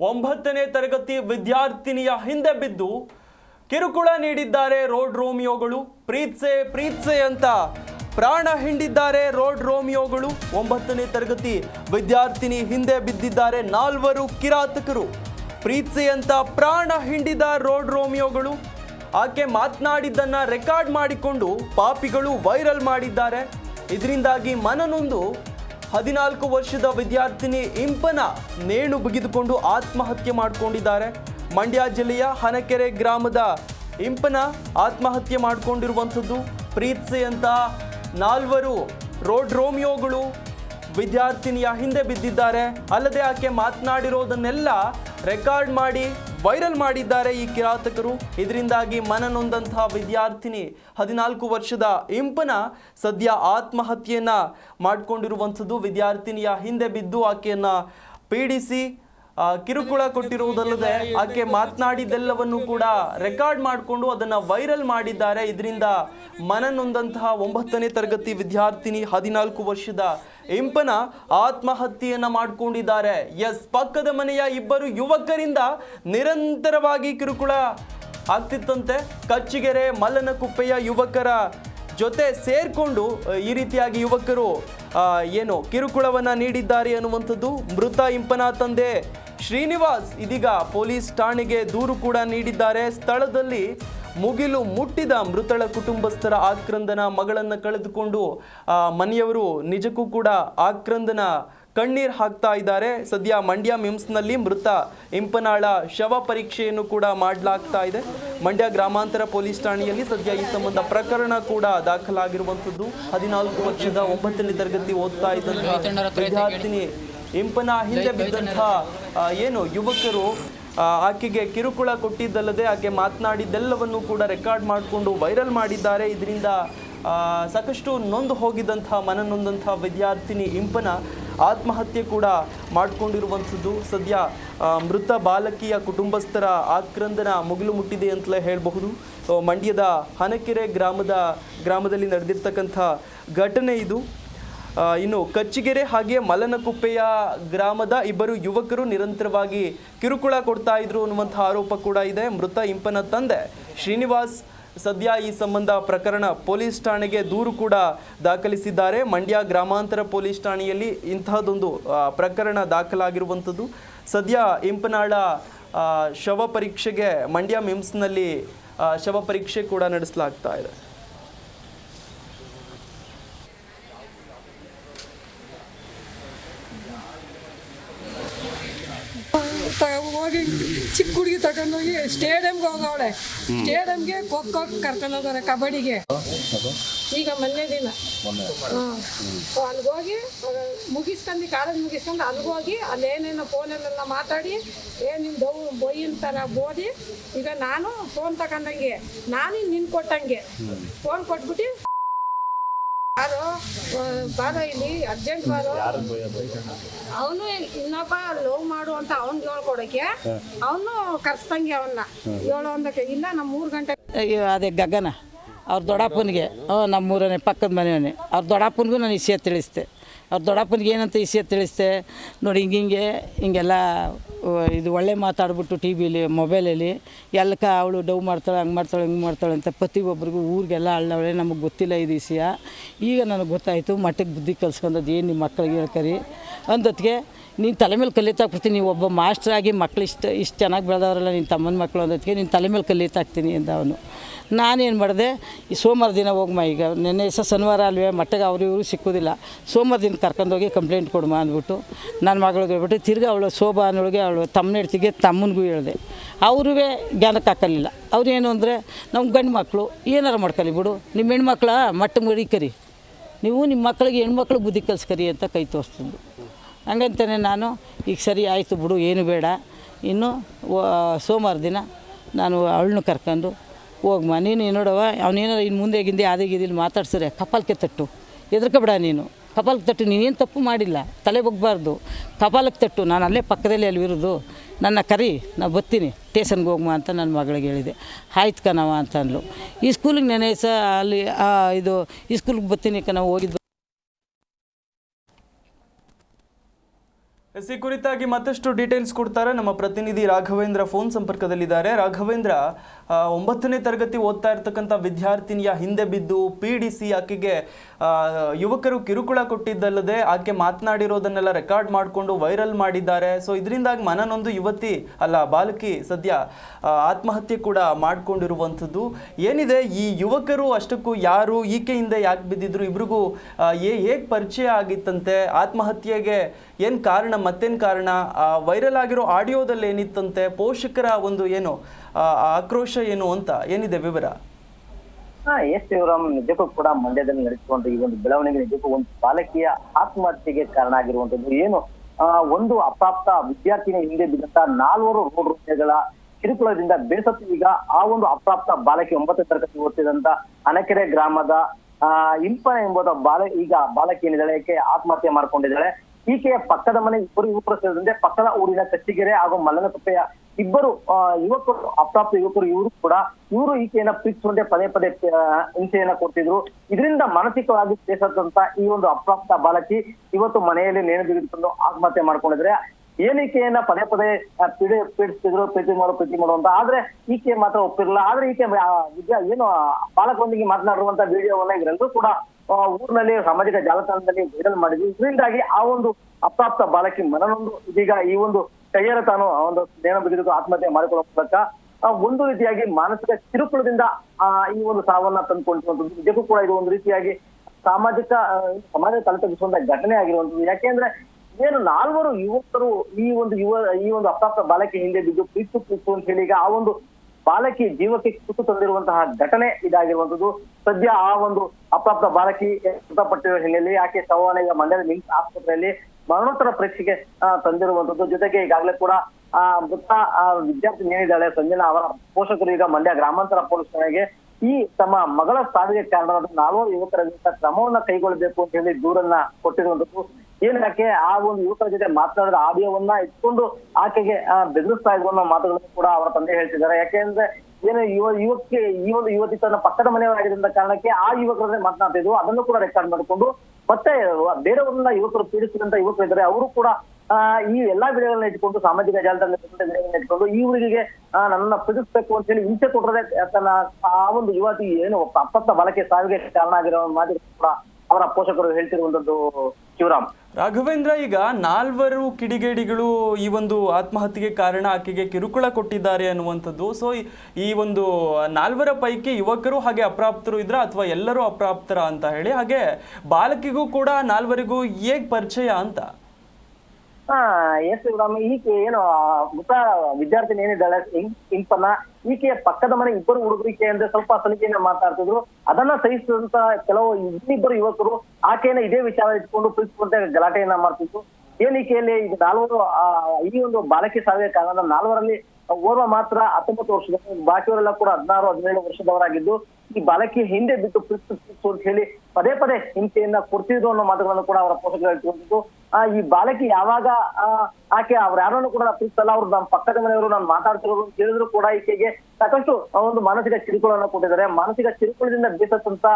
ಒಂಬತ್ತನೇ ತರಗತಿ ವಿದ್ಯಾರ್ಥಿನಿಯ ಹಿಂದೆ ಬಿದ್ದು ಕಿರುಕುಳ ನೀಡಿದ್ದಾರೆ ರೋಡ್ ರೋಮಿಯೋಗಳು. ಪ್ರೀತ್ಸೆ ಪ್ರೀತ್ಸೆ ಅಂತ ಪ್ರಾಣ ಹಿಂಡಿದ್ದಾರೆ ರೋಡ್ ರೋಮಿಯೋಗಳು. ಒಂಬತ್ತನೇ ತರಗತಿ ವಿದ್ಯಾರ್ಥಿನಿ ಹಿಂದೆ ಬಿದ್ದಿದ್ದಾರೆ ನಾಲ್ವರು ಕಿರಾತಕರು. ಪ್ರೀತ್ಸೆ ಅಂತ ಪ್ರಾಣ ಹಿಂಡಿದ ರೋಡ್ ರೋಮಿಯೋಗಳು. ಆಕೆ ಮಾತನಾಡಿದ್ದನ್ನು ರೆಕಾರ್ಡ್ ಮಾಡಿಕೊಂಡು ಪಾಪಿಗಳು ವೈರಲ್ ಮಾಡಿದ್ದಾರೆ. ಇದರಿಂದಾಗಿ ಮನನೊಂದು ಹದಿನಾಲ್ಕು ವರ್ಷದ ವಿದ್ಯಾರ್ಥಿನಿ ಇಂಪನ ನೇಣು ಬಿಗಿದುಕೊಂಡು ಆತ್ಮಹತ್ಯೆ ಮಾಡಿಕೊಂಡಿದ್ದಾರೆ. ಮಂಡ್ಯ ಜಿಲ್ಲೆಯ ಹನಕೆರೆ ಗ್ರಾಮದ ಇಂಪನ ಆತ್ಮಹತ್ಯೆ ಮಾಡಿಕೊಂಡಿರುವಂಥದ್ದು. ಪ್ರೀತ್ಸೆ ಅಂತ ನಾಲ್ವರು ರೋಡ್ ರೋಮಿಯೋಗಳು ವಿದ್ಯಾರ್ಥಿನಿಯ ಹಿಂದೆ ಬಿದ್ದಿದ್ದಾರೆ. ಅಲ್ಲದೆ ಆಕೆ ಮಾತನಾಡಿರೋದನ್ನೆಲ್ಲ ರೆಕಾರ್ಡ್ ಮಾಡಿ ವೈರಲ್ ಮಾಡಿದ್ದಾರೆ ಈ ಕಿರಾತಕರು. ಇದರಿಂದಾಗಿ ಮನನೊಂದಂತಹ ವಿದ್ಯಾರ್ಥಿನಿ ಹದಿನಾಲ್ಕು ವರ್ಷದ ಇಂಪನ ಸದ್ಯ ಆತ್ಮಹತ್ಯೆಯನ್ನು ಮಾಡಿಕೊಂಡಿರುವಂಥದ್ದು. ವಿದ್ಯಾರ್ಥಿನಿಯ ಹಿಂದೆ ಬಿದ್ದು ಆಕೆಯನ್ನ ಪೀಡಿಸಿ ಕಿರುಕುಳ ಕೊಟ್ಟಿರುವುದಲ್ಲದೆ ಆಕೆ ಮಾತನಾಡಿದ್ದೆಲ್ಲವನ್ನು ಕೂಡ ರೆಕಾರ್ಡ್ ಮಾಡಿಕೊಂಡು ಅದನ್ನ ವೈರಲ್ ಮಾಡಿದ್ದಾರೆ. ಇದರಿಂದ ಮನನೊಂದಂತಹ ಒಂಬತ್ತನೇ ತರಗತಿ ವಿದ್ಯಾರ್ಥಿನಿ ಹದಿನಾಲ್ಕು ವರ್ಷದ ಇಂಪನ ಆತ್ಮಹತ್ಯೆಯನ್ನ ಮಾಡಿಕೊಂಡಿದ್ದಾರೆ. ಎಸ್, ಪಕ್ಕದ ಮನೆಯ ಇಬ್ಬರು ಯುವಕರಿಂದ ನಿರಂತರವಾಗಿ ಕಿರುಕುಳ ಆಗ್ತಿತ್ತಂತೆ. ಕಚ್ಚಿಗೆರೆ, ಮಲ್ಲನಕುಪ್ಪೆಯ ಯುವಕರ ಜೊತೆ ಸೇರಿಕೊಂಡು ಈ ರೀತಿಯಾಗಿ ಯುವಕರು ಏನು ಕಿರುಕುಳವನ್ನು ನೀಡಿದ್ದಾರೆ ಅನ್ನುವಂಥದ್ದು ಮೃತ ಇಂಪನ ತಂದೆ ಶ್ರೀನಿವಾಸ್ ಇದೀಗ ಪೊಲೀಸ್ ಠಾಣೆಗೆ ದೂರು ಕೂಡ ನೀಡಿದ್ದಾರೆ. ಸ್ಥಳದಲ್ಲಿ ಮುಗಿಲು ಮುಟ್ಟಿದ ಮೃತಳ ಕುಟುಂಬಸ್ಥರ ಆಕ್ರಂದನ ಮಗಳನ್ನ ಕಳೆದುಕೊಂಡು ಆ, ಮನೆಯವರು ನಿಜಕ್ಕೂ ಕೂಡ ಆಕ್ರಂದನ ಕಣ್ಣೀರು ಹಾಕ್ತಾ ಇದ್ದಾರೆ. ಸದ್ಯ ಮಂಡ್ಯ ಮಿಮ್ಸ್ನಲ್ಲಿ ಮೃತ ಇಂಪನಾಳ ಶವ ಪರೀಕ್ಷೆಯನ್ನು ಕೂಡ ಮಾಡಲಾಗ್ತಾ ಇದೆ. ಮಂಡ್ಯ ಗ್ರಾಮಾಂತರ ಪೊಲೀಸ್ ಠಾಣೆಯಲ್ಲಿ ಸದ್ಯ ಈ ಸಂಬಂಧ ಪ್ರಕರಣ ಕೂಡ ದಾಖಲಾಗಿರುವಂಥದ್ದು. ಹದಿನಾಲ್ಕು ವರ್ಷದ ಒಂಬತ್ತನೇ ತರಗತಿ ಓದ್ತಾ ಇದ್ದಂತಹ ವಿದ್ಯಾರ್ಥಿನಿ ಇಂಪನ ಹಿಂದೆ ಬಿದ್ದಂತಹ ಏನು ಯುವಕರು ಆಕೆಗೆ ಕಿರುಕುಳ ಕೊಟ್ಟಿದ್ದಲ್ಲದೆ ಆಕೆ ಮಾತನಾಡಿದ್ದೆಲ್ಲವನ್ನು ಕೂಡ ರೆಕಾರ್ಡ್ ಮಾಡಿಕೊಂಡು ವೈರಲ್ ಮಾಡಿದ್ದಾರೆ. ಇದರಿಂದ ಸಾಕಷ್ಟು ನೊಂದು ಹೋಗಿದ್ದಂಥ ಮನನೊಂದಂಥ ವಿದ್ಯಾರ್ಥಿನಿ ಇಂಪನ ಆತ್ಮಹತ್ಯೆ ಕೂಡ ಮಾಡಿಕೊಂಡಿರುವಂಥದ್ದು. ಸದ್ಯ ಮೃತ ಬಾಲಕಿಯ ಕುಟುಂಬಸ್ಥರ ಆಕ್ರಂದನ ಮುಗಿಲು ಮುಟ್ಟಿದೆ ಅಂತಲೇ ಹೇಳಬಹುದು. ಮಂಡ್ಯದ ಹನಕೆರೆ ಗ್ರಾಮದ ಗ್ರಾಮದಲ್ಲಿ ನಡೆದಿರ್ತಕ್ಕಂಥ ಘಟನೆ ಇದು. ಇನ್ನು ಕಚ್ಚಿಗೆರೆ ಹಾಗೆ ಮಲನಕುಪ್ಪೆಯ ಗ್ರಾಮದ ಇಬ್ಬರು ಯುವಕರು ನಿರಂತರವಾಗಿ ಕಿರುಕುಳ ಕೊಡ್ತಾ ಇದ್ರು ಅನ್ನುವಂಥ ಆರೋಪ ಕೂಡ ಇದೆ. ಮೃತ ಇಂಪನ ತಂದೆ ಶ್ರೀನಿವಾಸ್ ಸದ್ಯ ಈ ಸಂಬಂಧ ಪ್ರಕರಣ ಪೊಲೀಸ್ ಠಾಣೆಗೆ ದೂರು ಕೂಡ ದಾಖಲಿಸಿದ್ದಾರೆ. ಮಂಡ್ಯ ಗ್ರಾಮಾಂತರ ಪೊಲೀಸ್ ಠಾಣೆಯಲ್ಲಿ ಇಂತಹದೊಂದು ಪ್ರಕರಣ ದಾಖಲಾಗಿರುವಂಥದ್ದು. ಸದ್ಯ ಇಂಪನಾಳ ಶವ ಪರೀಕ್ಷೆಗೆ, ಮಂಡ್ಯ ಮಿಮ್ಸ್ನಲ್ಲಿ ಶವ ಪರೀಕ್ಷೆ ಕೂಡ ನಡೆಸಲಾಗ್ತಾ ಇದೆ. ಹೋಗಿ ಚಿಕ್ಕ ಹುಡುಗಿ ತಗೊಂಡೋಗಿ ಸ್ಟೇಡಿಯಂಗೆ ಹೋಗವಳೆ. ಸ್ಟೇಡಿಯಂಗೆ ಖೋಖೋ ಕರ್ಕೊಂಡು ಹೋಗೋರೆ ಕಬಡ್ಡಿಗೆ. ಈಗ ಮೊನ್ನೆ ದಿನ. ಅಲ್ಲಿಗೆ ಹೋಗಿ ಮುಗಿಸ್ಕೊಂಡು ಕಾಲೇಜ್ ಮುಗಿಸ್ಕೊಂಡು ಅಲ್ಲಿಗೆ ಹೋಗಿ ಅಲ್ಲೇನೇನೋ ಫೋನಲ್ಲೆಲ್ಲ ಮಾತಾಡಿ ಏ ನಿಮ್ಮ ದೌ ಬೊಯ್ಯಿನ ಥರ ಬೋದಿ ಈಗ ನಾನು ಫೋನ್ ತಗೊಂಡಂಗೆ ನಾನು ನಿನ್ ಕೊಟ್ಟಂಗೆ. ಫೋನ್ ಕೊಟ್ಬಿಟ್ಟು ಬಾರೋ ಇಲ್ಲಿ ಅರ್ಜೆಂಟ್ ಬಾರೋ. ಅವನು ಇನ್ನೊಬ್ಬ ಲವ್ ಮಾಡು ಅಂತ ಅವನ್ ಹೇಳ್ಕೊಡಕ್ಕೆ ಅವನು ಕರ್ಸ್ತಂಗೆ ಅವನ್ನ ಏಳು ಒಂದಕ್ಕೆ ಇಲ್ಲ ನಮ್ಮ ಮೂರು ಗಂಟೆ ಅದೇ ಗಗನ. ಅವ್ರ ದೊಡ್ಡಪ್ಪನಿಗೆ ನಮ್ಮೂರನೇ ಪಕ್ಕದ ಮನೆಯವನೇ. ಅವ್ರ ದೊಡ್ಡಪ್ಪನಿಗೂ ನಾನು ವಿಷಯ ತಿಳಿಸ್ತೆ ಅವ್ರ ದೊಡ್ಡಪ್ಪನಿಗೆ ಏನಂತ ವಿಷಯ ತಿಳಿಸ್ತೆ ನೋಡಿ ಹಿಂಗೆ ಹಿಂಗೆ ಹಿಂಗೆಲ್ಲ ಇದು ಒಳ್ಳೆ ಮಾತಾಡ್ಬಿಟ್ಟು ಟಿ ವಿಲಿ, ಮೊಬೈಲಲ್ಲಿ, ಎಲ್ಲಕ ಅವಳು ಡವ್ ಮಾಡ್ತಾಳೆ, ಹಂಗೆ ಮಾಡ್ತಾಳೆ, ಹಿಂಗೆ ಮಾಡ್ತಾಳೆ ಅಂತ ಪ್ರತಿಯೊಬ್ಬರಿಗೂ ಊರಿಗೆಲ್ಲ ಅಳ್ಳವಳೆ ನಮಗೆ ಗೊತ್ತಿಲ್ಲ ಇದು ವಿಷಯ ಈಗ ನನಗೆ ಗೊತ್ತಾಯಿತು ಮಟ್ಟಕ್ಕೆ ಬುದ್ಧಿ ಕಲ್ಸ್ಕೊಂಡದ್ದು ಏನು ನಿಮ್ಮ ಮಕ್ಕಳಿಗೆ ಹೇಳ್ಕರಿ. ಅಂದತ್ಗೆ ನೀನು ತಲೆ ಮೇಲೆ ಕಲಿತಾಕ್ಬಿಡ್ತೀನಿ ನೀವು ಒಬ್ಬ ಮಾಸ್ಟ್ರಾಗಿ ಮಕ್ಳು ಇಷ್ಟು ಇಷ್ಟು ಚೆನ್ನಾಗಿ ಬೆಳೆದವರಲ್ಲ ನಿನ್ನ ತಮ್ಮನ ಮಕ್ಕಳು ಅನ್ನೋದಕ್ಕೆ ನೀನು ತಲೆ ಮೇಲೆ ಕಲಿತಾಕ್ತೀನಿ ಅಂದ ಅವನು. ನಾನೇನು ಮಾಡಿದೆ, ಈ ಸೋಮವಾರ ದಿನ ಹೋಗಮ್ಮ ಈಗ, ನೆನ್ನೆ ಸಹ ಶನಿವಾರ ಅಲ್ವೇ, ಮಟ್ಟಿಗೆ ಅವ್ರು ಇವರು ಸಿಕ್ಕೋದಿಲ್ಲ. ಸೋಮವಾರ ದಿನ ಕರ್ಕೊಂಡೋಗಿ ಕಂಪ್ಲೇಂಟ್ ಕೊಡಮ್ಮ ಅಂದ್ಬಿಟ್ಟು ನನ್ನ ಮಗಳಿಗೆ ಹೇಳ್ಬಿಟ್ಟು, ತಿರ್ಗಿ ಅವಳು ಶೋಭಾ ಅನ್ನೋಳಿಗೆ ಅವಳು ತಮ್ಮನ ಹೆಡ್ತಿಗೆ ತಮ್ಮನಿಗೂ ಹೇಳಿದೆ. ಅವ್ರೂ ಜ್ಞಾನಕ್ಕೆ ಹಾಕಲಿಲ್ಲ. ಅವ್ರು ಏನು ಅಂದರೆ ನಮ್ಮ ಗಂಡು ಮಕ್ಕಳು ಏನಾರು ಮಾಡ್ಕೊಳ್ಳಿ ಬಿಡು. ನಿಮ್ಮ ಹೆಣ್ಮಕ್ಳ, ಮಟ್ಟ ಮಡಿಕರಿ ನೀವು ನಿಮ್ಮ ಮಕ್ಕಳಿಗೆ ಹೆಣ್ಮಕ್ಳು ಬುದ್ಧಿ ಕಲಿಸ್ಕರಿ ಅಂತ ಕೈ ತೋರಿಸ್ತಿದ್ದು ಹಂಗಂತಾನೆ ನಾನು, ಈಗ ಸರಿ ಆಯಿತು ಬಿಡು, ಏನು ಬೇಡ. ಇನ್ನು ಸೋಮವಾರ ದಿನ ನಾನು ಅವಳನ್ನು ಕರ್ಕೊಂಡು ಹೋಗ್ಮ. ನೀನು ನೋಡವ ಅವನೇನಾರು ಇನ್ನು ಮುಂದೆ ಗಿಂದೆ ಅದೇ ಇದಿಲ್ಲ ಮಾತಾಡ್ಸಿದ್ರೆ ಕಪಾಲಕ್ಕೆ ತಟ್ಟು. ಹೆದರ್ಕೊಬೇಡ ನೀನು. ಕಪಾಲಕ್ಕೆ ತಟ್ಟು, ನೀನೇನು ತಪ್ಪು ಮಾಡಿಲ್ಲ. ತಲೆ ಬಗ್ಬಾರ್ದು. ಕಪಾಲಕ್ಕೆ ತಟ್ಟು, ನಾನು ಅಲ್ಲೇ ಪಕ್ಕದಲ್ಲಿ ಅಲ್ಲಿ ಇರೋದು. ನನ್ನ ಕರಿ ನಾನು ಬರ್ತೀನಿ. ಸ್ಟೇಷನ್ಗೆ ಹೋಗ್ಮ ಅಂತ ನನ್ನ ಮಗಳಿಗೆ ಹೇಳಿದೆ. ಆಯ್ತು ಕಣವ ಅಂತ ಅಂದ್ಲು. ಈ ಸ್ಕೂಲಿಗೆ ನೆನೆಸ ಅಲ್ಲಿ ಇದು, ಈ ಸ್ಕೂಲ್ಗೆ ಬರ್ತೀನಿ ಕಣ ಹೋಗಿದ್ದು ಎಸ್ ಈ ಕುರಿತಾಗಿ ಮತ್ತಷ್ಟು ಡೀಟೇಲ್ಸ್ ಕೊಡ್ತಾರೆ ನಮ್ಮ ಪ್ರತಿನಿಧಿ ರಾಘವೇಂದ್ರ ಫೋನ್ ಸಂಪರ್ಕದಲ್ಲಿದ್ದಾರೆ. ರಾಘವೇಂದ್ರ ಒಂಬತ್ತನೇ ತರಗತಿ ಓದ್ತಾ ಇರ್ತಕ್ಕಂಥ ವಿದ್ಯಾರ್ಥಿನಿಯ ಹಿಂದೆ ಬಿದ್ದು ಪೀಡಿಸಿ ಆಕೆಗೆ ಯುವಕರು ಕಿರುಕುಳ ಕೊಟ್ಟಿದ್ದಲ್ಲದೆ ಆಕೆ ಮಾತನಾಡಿರೋದನ್ನೆಲ್ಲ ರೆಕಾರ್ಡ್ ಮಾಡಿಕೊಂಡು ವೈರಲ್ ಮಾಡಿದ್ದಾರೆ. ಸೊ, ಇದರಿಂದಾಗಿ ಮನನೊಂದು ಯುವತಿ, ಅಲ್ಲ ಬಾಲಕಿ ಸದ್ಯ ಆತ್ಮಹತ್ಯೆ ಕೂಡ ಮಾಡಿಕೊಂಡಿರುವಂಥದ್ದು. ಏನಿದೆ, ಈ ಯುವಕರು ಅಷ್ಟಕ್ಕೂ ಯಾರು, ಈಕೆ ಹಿಂದೆ ಯಾಕೆ ಬಿದ್ದಿದ್ರು, ಇಬ್ರಿಗೂ ಏ, ಹೇಗೆ ಪರಿಚಯ ಆಗಿತ್ತಂತೆ? ಆತ್ಮಹತ್ಯೆಗೆ ಏನು ಕಾರಣ, ಮತ್ತೇನು ಕಾರಣ? ವೈರಲ್ ಆಗಿರೋ ಆಡಿಯೋದಲ್ಲಿ ಏನಿತ್ತಂತೆ ಪೋಷಕರ ಒಂದು ಏನು ಆಕ್ರೋಶ ಏನು ಅಂತ ಏನಿದೆ ವಿವರ? ಹಾ, ಎಸ್ ಶಿವರಾಮ್, ನಿಜಕ್ಕೂ ಕೂಡ ಮಂಡ್ಯದಲ್ಲಿ ನಡೆಸಿಕೊಂಡು ಈ ಒಂದು ಬೆಳವಣಿಗೆ ನಿಜಕ್ಕೂ ಒಂದು ಬಾಲಕಿಯ ಆತ್ಮಹತ್ಯೆಗೆ ಕಾರಣ ಆಗಿರುವಂತದ್ದು ಏನು ಒಂದು ಅಪ್ರಾಪ್ತ ವಿದ್ಯಾರ್ಥಿನಿ ಹಿಂದೆ ಬಿದ್ದಂತ ನಾಲ್ವರು ರೋಡ್ ರೂಪಾಯಿಗಳ ಕಿರುಕುಳದಿಂದ ಬೇಸತ್ತು ಈಗ ಆ ಒಂದು ಅಪ್ರಾಪ್ತ ಬಾಲಕಿ ಒಂಬತ್ತನೇ ತರಗತಿ ಓದ್ತಿದಂತ ಅನಕೆರೆ ಗ್ರಾಮದ, ಆ, ಇಂಪನ ಎಂಬುದ ಬಾಲ, ಈಗ ಬಾಲಕಿ ಏನಿದ್ದಾಳೆ ಆತ್ಮಹತ್ಯೆ ಮಾಡ್ಕೊಂಡಿದ್ದಾಳೆ. ಈಕೆಯ ಪಕ್ಕದ ಮನೆ ಇಬ್ಬರು ಯುವಕರು ಸೇರಿದಂತೆ ಪಕ್ಕದ ಊರಿನ ಕಚ್ಚಿಗೆರೆ ಹಾಗೂ ಮಲ್ಲನಕುಪ್ಪೆಯ ಇಬ್ಬರು ಯುವಕರು, ಅಪ್ರಾಪ್ತ ಯುವಕರು ಇವರು ಕೂಡ ಇವರು ಈಕೆಯನ್ನ ಪ್ರೀತಿಸುವಂತೆ ಪದೇ ಪದೇ ಹಿಂಸೆಯನ್ನ ಕೊಡ್ತಿದ್ರು. ಇದರಿಂದ ಮಾನಸಿಕವಾಗಿ ಬೇಸತ್ತಂತ ಈ ಒಂದು ಅಪ್ರಾಪ್ತ ಬಾಲಕಿ ಇವತ್ತು ಮನೆಯಲ್ಲಿ ನೇಣು ಬಿಗಿದುಕೊಂಡು ಆತ್ಮಹತ್ಯೆ ಮಾಡ್ಕೊಂಡಿದ್ರೆ ಏನಿಕೆಯನ್ನ ಪದೇ ಪದೇ ಪಿಡಿ ಪೀಡಿ ಪೀಡಿಸ್ತಿದ್ರು ಪ್ರೀತಿ ಮಾಡೋ ಪ್ರೀತಿ ಮಾಡು ಅಂತ. ಆದ್ರೆ ಈಕೆ ಮಾತ್ರ ಒಪ್ಪಿರಲ್ಲ ಆದ್ರೆ ಈಕೆ ವಿದ್ಯಾ ಏನು ಆ, ಬಾಲಕರೊಂದಿಗೆ ಮಾತನಾಡಿರುವಂತ ವಿಡಿಯೋವನ್ನ ಇವರೆಲ್ಲರೂ ಕೂಡ ಊರಿನಲ್ಲಿ ಸಾಮಾಜಿಕ ಜಾಲತಾಣದಲ್ಲಿ ವೈರಲ್ ಮಾಡಿದ್ವಿ. ಇದರಿಂದಾಗಿ ಆ ಒಂದು ಅಪ್ರಾಪ್ತ ಬಾಲಕಿ ಮನನೊಂದು. ಇದೀಗ ಈ ಒಂದು ಕೈಯರ ತಾನು ಆ ಒಂದು ನೇಣ ಬಿಗಿದು ಆತ್ಮಹತ್ಯೆ ಮಾಡಿಕೊಳ್ಳುವ ಮೂಲಕ ಒಂದು ರೀತಿಯಾಗಿ ಮಾನಸಿಕ ಕಿರುಕುಳದಿಂದ ಆ ಈ ಒಂದು ಸಾವನ್ನ ತಂದುಕೊಂಡಿರುವಂತದ್ದು ನಿಜಕ್ಕೂ ಕೂಡ ಇದು ಒಂದು ರೀತಿಯಾಗಿ ಸಾಮಾಜಿಕ ಸಮಾಜ ತಲೆ ತಗ್ಗಿಸುವಂತ ಘಟನೆ ಆಗಿರುವಂತದ್ದು ಯಾಕೆಂದ್ರೆ ಏನು ನಾಲ್ವರು ಯುವಕರು ಈ ಒಂದು ಯುವ, ಈ ಒಂದು ಅಪ್ರಾಪ್ತ ಬಾಲಕಿ ಹಿಂದೆ ಬಿದ್ದು ಪ್ರೀತು ಪ್ರೀತು ಅಂತ ಹೇಳಿ ಆ ಒಂದು ಬಾಲಕಿ ಜೀವಕ್ಕೆ ಕುತ್ತು ತಂದಿರುವಂತಹ ಘಟನೆ ಇದಾಗಿರುವಂತದ್ದು ಸದ್ಯ ಆ ಒಂದು ಅಪ್ರಾಪ್ತ ಬಾಲಕಿ ಮೃತಪಟ್ಟಿರುವ ಹಿನ್ನೆಲೆಯಲ್ಲಿ ಆಕೆ ಶವವನ್ನು ಈಗ ಮಂಡ್ಯದ ನಿಮ್ಸ್ ಆಸ್ಪತ್ರೆಯಲ್ಲಿ ಮರಣೋತ್ತರ ಪರೀಕ್ಷೆಗೆ ತಂದಿರುವಂತದ್ದು ಜೊತೆಗೆ ಈಗಾಗಲೇ ಕೂಡ, ಆ, ಮೃತ ವಿದ್ಯಾರ್ಥಿ ಏನಿದ್ದಾಳೆ, ಸಂಜನಾ ಅವರ ಪೋಷಕರು ಈಗ ಮಂಡ್ಯ ಗ್ರಾಮಾಂತರ ಪೊಲೀಸ್ ಠಾಣೆಗೆ ಈ ತಮ್ಮ ಮಗಳ ಸಾವಿಗೆ ಕಾರಣವಾದ ನಾಲ್ವರು ಯುವಕರ ವಿರುದ್ಧ ಕ್ರಮವನ್ನ ಕೈಗೊಳ್ಳಬೇಕು ಅಂತ ಹೇಳಿ ದೂರನ್ನ ಕೊಟ್ಟಿರುವಂತದ್ದು ಏನ್ ಆಕೆ ಆ ಒಂದು ಯುವಕರ ಜೊತೆ ಮಾತನಾಡಿದ ಆಡಿಯೋವನ್ನ ಇಟ್ಕೊಂಡು ಆಕೆಗೆ ಬೆದರಿಸ್ತಾ ಇರುವ ಮಾತುಗಳನ್ನು ಕೂಡ ಅವರ ತಂದೆ ಹೇಳ್ತಿದ್ದಾರೆ. ಯಾಕೆಂದ್ರೆ ಏನು ಯುವ ಯುವಕ್ಕೆ ಈ ಒಂದು ಯುವತಿ ತನ್ನ ಪಕ್ಕದ ಮನೆಯವರಾಗಿದ್ದ ಕಾರಣಕ್ಕೆ ಆ ಯುವಕರನ್ನೇ ಮಾತನಾಡ್ತಿದ್ರು ಅದನ್ನು ಕೂಡ ರೆಕಾರ್ಡ್ ಮಾಡಿಕೊಂಡು ಮತ್ತೆ ಬೇರೆಯವರನ್ನ ಯುವಕರು ಪೀಡಿಸಿದಂತ ಯುವಕರು ಇದ್ದಾರೆ ಅವರು ಕೂಡ ಈ ಎಲ್ಲಾ ವಿಡಿಯೋಗಳನ್ನ ಇಟ್ಕೊಂಡು ಸಾಮಾಜಿಕ ವಿಡಿಯೋಗಳನ್ನ ಇಟ್ಕೊಂಡು ಈ ಹುಡುಗಿಗೆ ನನ್ನ ಪ್ರೀತಿಸ್ಬೇಕು ಅಂತ ಹೇಳಿ ಹಿಂಸೆ ಕೊಟ್ಟರೆ ತನ್ನ ಆ ಒಂದು ಯುವತಿ ಏನು ಅಪ್ಪತ್ತ ಬಲಕ್ಕೆ ಸಾವಿಗೆ ಕಾರಣ ಆಗಿರೋ ಮಾತು ಕೂಡ ಅವರ ಪೋಷಕರು ಹೇಳ್ತಿರುವಂತದ್ದು ಶಿವರಾಮ್. ರಾಘವೇಂದ್ರ, ಈಗ ನಾಲ್ವರು ಕಿಡಿಗೇಡಿಗಳು ಈ ಒಂದು ಆತ್ಮಹತ್ಯೆಗೆ ಕಾರಣ, ಆಕೆಗೆ ಕಿರುಕುಳ ಕೊಟ್ಟಿದ್ದಾರೆ ಅನ್ನುವಂಥದ್ದು. ಸೊ ಈ ಒಂದು ನಾಲ್ವರ ಪೈಕಿ ಯುವಕರು ಹಾಗೆ ಅಪ್ರಾಪ್ತರು ಇದ್ರ ಅಥವಾ ಎಲ್ಲರೂ ಅಪ್ರಾಪ್ತರ ಅಂತ ಹೇಳಿ, ಹಾಗೆ ಬಾಲಕಿಗೂ ಕೂಡ ನಾಲ್ವರಿಗೂ ಹೇಗೆ ಪರಿಚಯ ಅಂತ? ಹಾ, ಎಸ್ ರಾಮ್ ಈಕೆ ಏನು ಮೃತ ವಿದ್ಯಾರ್ಥಿನಿ ಏನಿದ್ದಾಳೆ ಇಂಪನ್ನ ಈಕೆಯ ಪಕ್ಕದ ಮನೆ ಇಬ್ಬರು ಹುಡುಗರಿಕೆ ಅಂದ್ರೆ ಸ್ವಲ್ಪ ಸಲಿಕೆಯನ್ನ ಮಾತಾಡ್ತಿದ್ರು. ಅದನ್ನ ಸಹಿಸಿದಂತ ಕೆಲವು ಇನ್ನಿಬ್ಬರು ಯುವಕರು ಆಕೆಯನ್ನ ಇದೇ ವಿಚಾರ ಇಟ್ಕೊಂಡು ಪ್ರೀತಿಸುವಂತೆ ಗಲಾಟೆಯನ್ನ ಮಾಡ್ತಿದ್ರು. ಏನ್ ಈಕೆಯಲ್ಲಿ ಈಗ ನಾಲ್ವರು ಈ ಒಂದು ಬಾಲಕಿ ಸಾವಿಗೆ ಕಾರಣ ನಾಲ್ವರಲ್ಲಿ ಓರ್ವ ಮಾತ್ರ ಹತ್ತೊಂಬತ್ತು ವರ್ಷದ, ಬಾಕಿಯವರೆಲ್ಲ ಕೂಡ ಹದಿನಾರು, ಹದಿನೇಳು ವರ್ಷದವರಾಗಿದ್ದು, ಈ ಬಾಲಕಿ ಹಿಂದೆ ಬಿಟ್ಟು ಪ್ರೀತಿಸು ಅಂತ ಹೇಳಿ ಪದೇ ಪದೇ ಹಿಂಸೆಯನ್ನ ಕೊಡ್ತಿದ್ರು ಅನ್ನೋ ಮಾತುಗಳನ್ನು ಕೂಡ ಅವರ ಪೋಷಕರು ಹೇಳ್ತಿದ್ದು ಈ ಬಾಲಕಿ ಯಾವಾಗ ಆಕೆ ಅವ್ರ ಯಾರನ್ನು ಕೂಡ ಪ್ರೀತಿಸಲ್ಲ, ಅವ್ರು ನಮ್ಮ ಪಕ್ಕದ ಮನೆಯವರು ನಾನು ಮಾತಾಡ್ತಿರೋದು ಕೇಳಿದ್ರು ಕೂಡ ಈಕೆಗೆ ಸಾಕಷ್ಟು ಒಂದು ಮಾನಸಿಕ ಕಿರುಕುಳವನ್ನು ಕೊಟ್ಟಿದ್ದಾರೆ. ಮಾನಸಿಕ ಕಿರುಕುಳದಿಂದ ಬೇಸತ್ತಂತ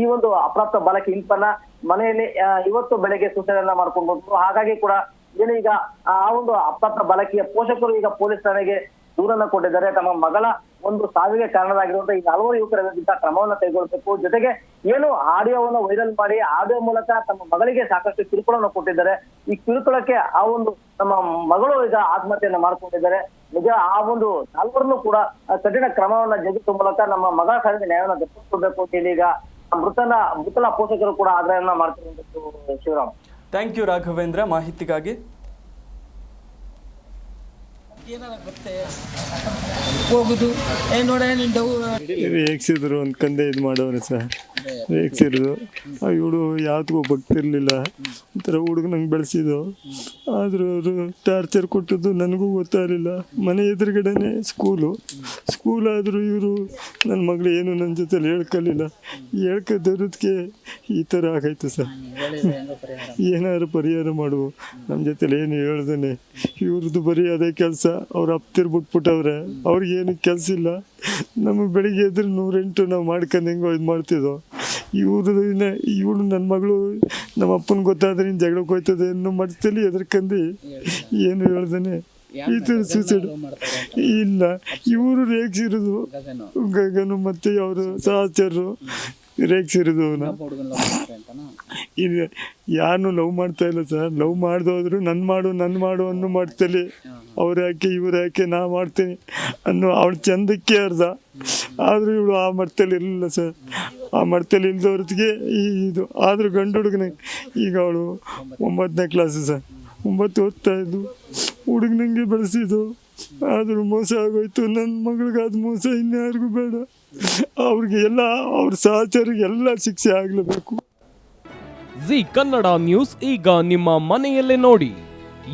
ಈ ಒಂದು ಅಪ್ರಾಪ್ತ ಬಾಲಕಿ ಇಂಪನ್ನ ಮನೆಯಲ್ಲಿ ಇವತ್ತು ಬೆಳಗ್ಗೆ ಸೂಚನೆಯನ್ನ ಮಾಡ್ಕೊಂಡು ಬಂದ್ರು. ಹಾಗಾಗಿ ಕೂಡ ಏನು ಈಗ ಆ ಒಂದು ಅಪ್ರಾಪ್ತ ಬಾಲಕಿಯ ಪೋಷಕರು ಈಗ ಪೊಲೀಸ್ ಠಾಣೆಗೆ ದೂರನ್ನ ಕೊಟ್ಟಿದ್ದಾರೆ. ತಮ್ಮ ಮಗಳ ಒಂದು ಸಾವಿಗೆ ಕಾರಣರಾಗಿರುವಂತಹ ಈ ನಾಲ್ವರು ಯುವಕರ ವಿರುದ್ಧ ಕ್ರಮವನ್ನು ಕೈಗೊಳ್ಳಬೇಕು. ಜೊತೆಗೆ ಏನು ಆಡಿಯೋವನ್ನು ವೈರಲ್ ಮಾಡಿ ಆಡಿಯೋ ಮೂಲಕ ತಮ್ಮ ಮಗಳಿಗೆ ಸಾಕಷ್ಟು ಕಿರುಕುಳವನ್ನು ಕೊಟ್ಟಿದ್ದಾರೆ. ಈ ಕಿರುಕುಳಕ್ಕೆ ಆ ಒಂದು ನಮ್ಮ ಮಗಳು ಈಗ ಆತ್ಮಹತ್ಯೆಯನ್ನು ಮಾಡಿಕೊಂಡಿದ್ದಾರೆ. ನಿಜ ಆ ಒಂದು ನಾಲ್ವರನ್ನು ಕೂಡ ಕಠಿಣ ಕ್ರಮವನ್ನ ಜಗಿಸುವ ಮೂಲಕ ನಮ್ಮ ಮಗ ಸಾವಿಗೆ ನ್ಯಾಯವನ್ನು ದೊರಕಿಸಬೇಕು ಅಂತ ಹೇಳಿ ಈಗ ಮೃತನ ಮೃತನ ಪೋಷಕರು ಕೂಡ ಆಗ್ರಹವನ್ನ ಮಾಡ್ತಿರುವಂತದ್ದು ಶಿವರಾಮ್. Thank you Raghavendra. ಮಾಹಿತಿಗಾಗಿ ಹೋಗುದು. ಏನ್ ನೋಡ ನಿನ್ ಡವ್ ರೇಗ್ಸಿದ್ರು ಕಂದೆ ಇದು ಮಾಡೋರು ಸರ್ ರೇಗ್ಸಿರೋದು ಆ ಇವಳು ಯಾವ್ದಕ್ಕೂ ಬಗ್ತಿರ್ಲಿಲ್ಲ ಒಂಥರ ಹುಡುಗನಂಗೆ ಬೆಳೆಸಿದ್ದು. ಆದರೂ ಅವರು ಟಾರ್ಚರ್ ಕೊಟ್ಟದ್ದು ನನಗೂ ಗೊತ್ತಾಗಲಿಲ್ಲ. ಮನೆ ಎದುರುಗಡೆನೆ ಸ್ಕೂಲು ಸ್ಕೂಲ್ ಆದರೂ ಇವರು ನನ್ನ ಮಗಳು ಏನು ನನ್ನ ಜೊತೆಲಿ ಹೇಳ್ಕೊಳ್ಳಿಲ್ಲ ಹೇಳ್ಕೊದಕ್ಕೆ ಈ ಥರ ಆಗೈತೆ ಸರ್. ಏನಾದ್ರು ಪರಿಹಾರ ಮಾಡು ನಮ್ಮ ಜೊತೆಲಿ ಏನು ಹೇಳ್ದೇನೆ. ಇವ್ರದ್ದು ಬರೀ ಅದೇ ಕೆಲಸ. ಅವ್ರು ಅಪ್ತಿರ್ ಬಿಟ್ಬಿಟ್ಟವ್ರೆ ಅವ್ರಿಗೇನು ಕೆಲಸ ಇಲ್ಲ. ನಮಗೆ ಬೆಳಿಗ್ಗೆ ಎದ್ರೆ ನೂರೆಂಟು ನಾವು ಮಾಡ್ಕೊಂಡು ಹೆಂಗೋ ಇದು ಮಾಡ್ತಿದ್ದೋ ಇವರು ಇವಳು ನನ್ನ ಮಗಳು ನಮ್ಮ ಅಪ್ಪನ ಗೊತ್ತಾದ್ರೆ ಇನ್ನು ಜಗಳಕ್ಕೆ ಹೋಯ್ತದೆ ಅನ್ನೋ ಮಟ್ಟದಲ್ಲಿ ಎದ್ರಕಂದು ಏನು ಹೇಳ್ದಾನೆ? ಈ ಥರ ಸೂಸೈಡ್ ಇಲ್ಲ. ಇವರು ರೇಗಿಸಿರೋದು ಗಗನು. ಮತ್ತೆ ಅವರು ಸಹಚರರು ರೇಗಿಸಿರೋದು ಅವನ. ಇದು ಯಾರನ್ನು ಲವ್ ಮಾಡ್ತಾ ಇಲ್ಲ ಸರ್. ಲವ್ ಮಾಡ್ದೋದ್ರು ನನ್ನ ಮಾಡು ನನ್ನ ಮಾಡು ಅನ್ನೋ ಮಾಡ್ತಲಿ ಅವ್ರು ಯಾಕೆ ಇವ್ರು ಯಾಕೆ ನಾ ಮಾಡ್ತೀನಿ ಅನ್ನೋ ಅವಳು ಚಂದಕ್ಕೆ ಅರ್ಧ. ಆದರೂ ಇವಳು ಆ ಮರ್ತಲ್ಲಿ ಇರಲಿಲ್ಲ ಸರ್. ಆ ಮರ್ತಲ್ಲಿ ಇಲ್ದವ್ರಿಗೆ ಈ ಇದು. ಆದರೂ ಗಂಡು ಹುಡುಗನ. ಈಗ ಅವಳು ಒಂಬತ್ತನೇ ಕ್ಲಾಸು ಸರ್. ಒಂಬತ್ತು ಓದ್ತಾ ಇದ್ದು ಹುಡುಗನಂಗೆ ಬೆಳೆಸಿದ್ದು. ಆದರೂ ಮೋಸ ಆಗೋಯ್ತು. ನನ್ನ ಮಗಳಿಗಾದ ಮೋಸ ಇನ್ಯಾರಿಗೂ ಬೇಡ. ಅವ್ರಿಗೆ ಎಲ್ಲ ಅವ್ರ ಸಹಚರಿಗೆ ಎಲ್ಲ ಶಿಕ್ಷೆ ಆಗಲೇಬೇಕು. ಜಿ ಕನ್ನಡ ನ್ಯೂಸ್ ಈಗ ನಿಮ್ಮ ಮನೆಯಲ್ಲೇ ನೋಡಿ.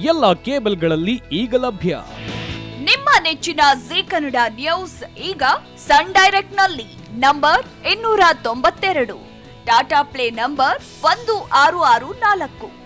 ಎಲ್ಲ ಕೇಬಲ್ಗಳಲ್ಲಿ ಈಗ ಲಭ್ಯ. ನಿಮ್ಮ ನೆಚ್ಚಿನ ಜಿ ಕನ್ನಡ ನ್ಯೂಸ್ ಈಗ ಸನ್ ಡೈರೆಕ್ಟ್ನಲ್ಲಿ ನಂಬರ್ ಇನ್ನೂರ ತೊಂಬತ್ತೆರಡು. ಟಾಟಾ ಪ್ಲೇ ನಂಬರ್ ಒಂದು ಆರು ಆರು ನಾಲ್ಕು.